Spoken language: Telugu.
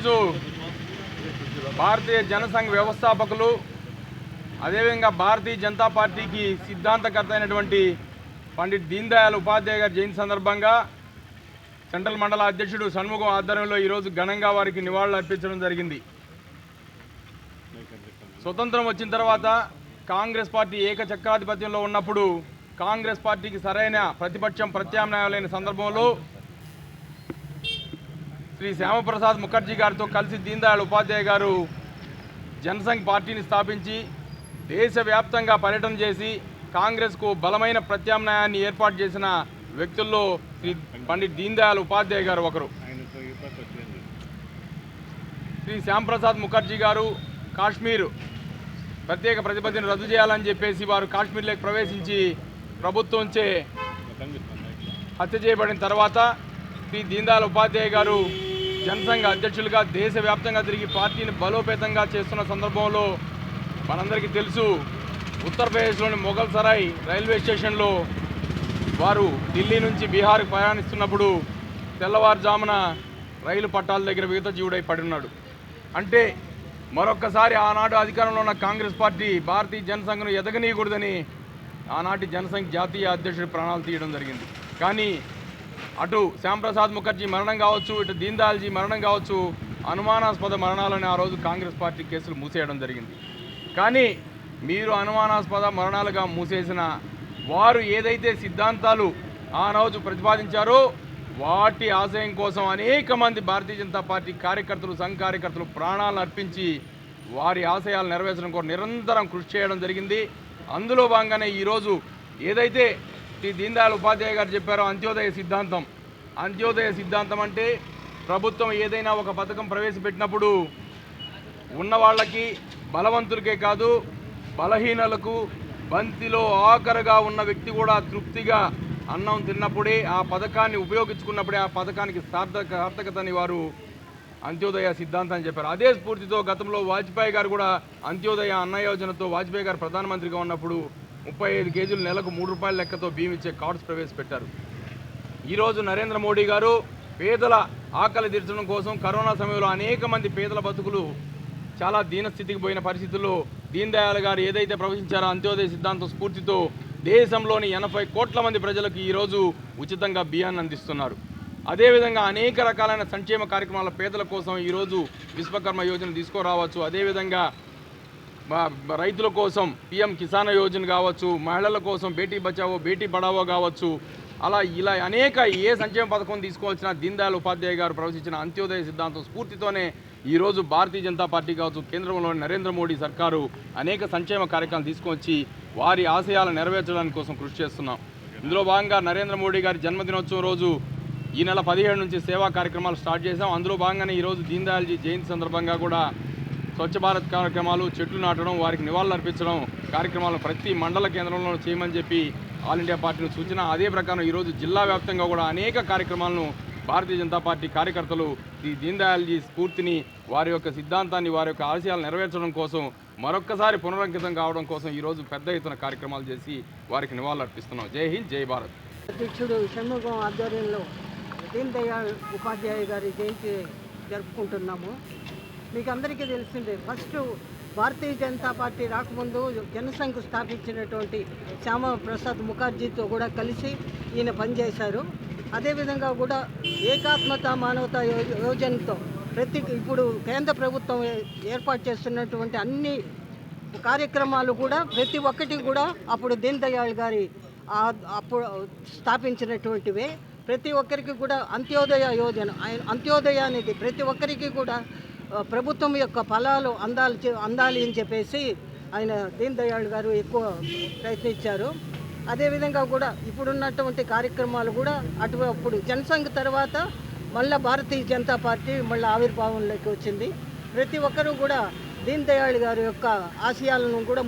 ఈరోజు భారతీయ జనసంఘ వ్యవస్థాపకులు అదేవిధంగా భారతీయ జనతా పార్టీకి సిద్ధాంతకర్త అయినటువంటి పండిట్ దీన్ దయాళ్ ఉపాధ్యాయ గారి జయంతి సందర్భంగా సెంట్రల్ మండల అధ్యక్షుడు షణ్ముఖం ఆధ్వర్యంలో ఈరోజు ఘనంగా వారికి నివాళులు అర్పించడం జరిగింది. స్వతంత్రం వచ్చిన తర్వాత కాంగ్రెస్ పార్టీ ఏకచక్రాధిపత్యంలో ఉన్నప్పుడు కాంగ్రెస్ పార్టీకి సరైన ప్రతిపక్షం ప్రత్యామ్నాయం లేని సందర్భంలో శ్రీ శ్యామప్రసాద్ ముఖర్జీ గారితో కలిసి దీన్దయాళ్ ఉపాధ్యాయ గారు జనసంఘ్ పార్టీని స్థాపించి దేశవ్యాప్తంగా పర్యటన చేసి కాంగ్రెస్కు బలమైన ప్రత్యామ్నాయాన్ని ఏర్పాటు చేసిన వ్యక్తుల్లో శ్రీ పండిట్ దీన్దయాళ్ ఉపాధ్యాయ గారు ఒకరు. శ్రీ శ్యాంప్రసాద్ ముఖర్జీ గారు కాశ్మీర్ ప్రత్యేక ప్రతిపత్తిని రద్దు చేయాలని చెప్పేసి వారు కాశ్మీర్లోకి ప్రవేశించి ప్రభుత్వంచే హత్య చేయబడిన తర్వాత పి దీన్దయాళ్ ఉపాధ్యాయ గారు జనసంఘ అధ్యక్షులుగా దేశవ్యాప్తంగా తిరిగి పార్టీని బలోపేతంగా చేస్తున్న సందర్భంలో మనందరికీ తెలుసు ఉత్తరప్రదేశ్లోని మొఘల్ సరాయ్ రైల్వే స్టేషన్లో వారు ఢిల్లీ నుంచి బీహార్కి ప్రయాణిస్తున్నప్పుడు తెల్లవారుజామున రైలు పట్టాల దగ్గర విగత జీవుడై పడి ఉన్నాడు అంటే మరొక్కసారి ఆనాడు అధికారంలో ఉన్న కాంగ్రెస్ పార్టీ భారతీయ జనసంఘను ఎదగనీయకూడదని ఆనాటి జనసంఘ్ జాతీయ అధ్యక్షుడు ప్రాణాలు తీయడం జరిగింది. కానీ అటు శ్యాంప్రసాద్ ముఖర్జీ మరణం కావచ్చు ఇటు దీన్దయాల్జీ మరణం కావచ్చు అనుమానాస్పద మరణాలని ఆ రోజు కాంగ్రెస్ పార్టీ కేసులు మూసేయడం జరిగింది. కానీ మీరు అనుమానాస్పద మరణాలుగా మూసేసిన వారు ఏదైతే సిద్ధాంతాలు ఆరోజు ప్రతిపాదించారో వాటి ఆశయం కోసం అనేక మంది భారతీయ జనతా పార్టీ కార్యకర్తలు సంఘ కార్యకర్తలు ప్రాణాలను అర్పించి వారి ఆశయాలు నెరవేర్చడం కోసం నిరంతరం కృషి చేయడం జరిగింది. అందులో భాగంగానే ఈరోజు ఏదైతే శ్రీ దీన్దయాళ్ ఉపాధ్యాయ గారు చెప్పారు అంత్యోదయ సిద్ధాంతం. అంత్యోదయ సిద్ధాంతం అంటే ప్రభుత్వం ఏదైనా ఒక పథకం ప్రవేశపెట్టినప్పుడు ఉన్న వాళ్ళకి బలవంతులకే కాదు బలహీనలకు బంతిలో ఆఖరుగా ఉన్న వ్యక్తి కూడా తృప్తిగా అన్నం తిన్నప్పుడే ఆ పథకాన్ని ఉపయోగించుకున్నప్పుడే ఆ పథకానికి సార్థక సార్థకతని వారు అంత్యోదయ సిద్ధాంతం అని చెప్పారు. అదే స్ఫూర్తితో గతంలో వాజ్పేయి గారు కూడా అంత్యోదయ అన్న యోజనతో వాజ్పేయి గారు ప్రధానమంత్రిగా ఉన్నప్పుడు ముప్పై ఐదు కేజీలు నెలకు మూడు రూపాయల లెక్కతో బియ్యం ఇచ్చే కార్డ్స్ ప్రవేశపెట్టారు. ఈరోజు నరేంద్ర మోడీ గారు పేదల ఆకలి తీర్చడం కోసం కరోనా సమయంలో అనేక మంది పేదల బతుకులు చాలా దీనస్థితికి పోయిన పరిస్థితుల్లో దీన్ దయాళ్ గారు ఏదైతే ప్రవచించారో అంత్యోదయ సిద్ధాంతం స్ఫూర్తితో దేశంలోని ఎనభై కోట్ల మంది ప్రజలకు ఈరోజు ఉచితంగా బియ్యాన్ని అందిస్తున్నారు. అదేవిధంగా అనేక రకాలైన సంక్షేమ కార్యక్రమాల పేదల కోసం ఈరోజు విశ్వకర్మ యోజన తీసుకురావచ్చు. అదేవిధంగా రైతుల కోసం పిఎం కిసాన్ యోజన కావచ్చు మహిళల కోసం బేటీ బచావో బేటీ పడావో కావచ్చు అలా ఇలా అనేక ఏ సంక్షేమ పథకం తీసుకోవాల్సిన దీన్ దయాళ్ ఉపాధ్యాయ గారు ప్రవచించిన అంత్యోదయ సిద్ధాంతం స్ఫూర్తితోనే ఈరోజు భారతీయ జనతా పార్టీ కావచ్చు కేంద్రంలోని నరేంద్ర మోడీ సర్కారు అనేక సంక్షేమ కార్యక్రమాలు తీసుకొచ్చి వారి ఆశయాలను నెరవేర్చడానికి కోసం కృషి చేస్తున్నాం. ఇందులో భాగంగా నరేంద్ర మోడీ గారి జన్మదినోత్సవం రోజు ఈ నెల పదిహేడు నుంచి సేవా కార్యక్రమాలు స్టార్ట్ చేశాం. అందులో భాగంగానే ఈరోజు దీన్ దయాల్జీ జయంతి సందర్భంగా కూడా స్వచ్ఛ భారత్ కార్యక్రమాలు చెట్లు నాటడం వారికి నివాళులు అర్పించడం కార్యక్రమాలను ప్రతి మండల కేంద్రంలో చేయమని చెప్పి ఆల్ ఇండియా పార్టీని సూచన. అదే ప్రకారం ఈరోజు జిల్లా వ్యాప్తంగా కూడా అనేక కార్యక్రమాలను భారతీయ జనతా పార్టీ కార్యకర్తలు ఈ దీన్దయాల్జీ స్ఫూర్తిని వారి యొక్క సిద్ధాంతాన్ని వారి యొక్క ఆశయాలు నెరవేర్చడం కోసం మరొక్కసారి పునరంకితం కావడం కోసం ఈరోజు పెద్ద ఎత్తున కార్యక్రమాలు చేసి వారికి నివాళులు అర్పిస్తున్నాం. జై హింద్ జై భారత్. అధ్యక్షుడు షణ్ముఖం ఆధ్వర్యంలో దీన్ దయాళ్ ఉపాధ్యాయ గారి జయంతి జరుపుకుంటున్నాము. మీకు అందరికీ తెలిసిందే ఫస్ట్ భారతీయ జనతా పార్టీ రాకముందు జనసంఘ్ స్థాపించినటువంటి శ్యామ ప్రసాద్ ముఖర్జీతో కూడా కలిసి ఈయన పనిచేశారు. అదేవిధంగా కూడా ఏకాత్మత మానవతా యోజనతో ప్రతి ఇప్పుడు కేంద్ర ప్రభుత్వం ఏ- ఏర్పాటు చేస్తున్నటువంటి అన్ని కార్యక్రమాలు కూడా ప్రతి ఒక్కటి కూడా అప్పుడు దీన్ దయాళ్ గారి అప్పుడు స్థాపించినటువంటివే. ప్రతి ఒక్కరికి కూడా అంత్యోదయ యోజన అంత్యోదయ అనేది ప్రతి ఒక్కరికి కూడా ప్రభుత్వం యొక్క ఫలాలు అందాలి అందాలి అని చెప్పేసి ఆయన దీన్ దయాళ్ గారు ఎక్కువ ప్రయత్నించారు. అదేవిధంగా కూడా ఇప్పుడున్నటువంటి కార్యక్రమాలు కూడా అటు అప్పుడు జనసంఘ్ తర్వాత మళ్ళీ భారతీయ జనతా పార్టీ మళ్ళీ ఆవిర్భావంలోకి వచ్చింది. ప్రతి ఒక్కరూ కూడా దీన్ దయాళ్ గారి యొక్క ఆశయాలను కూడా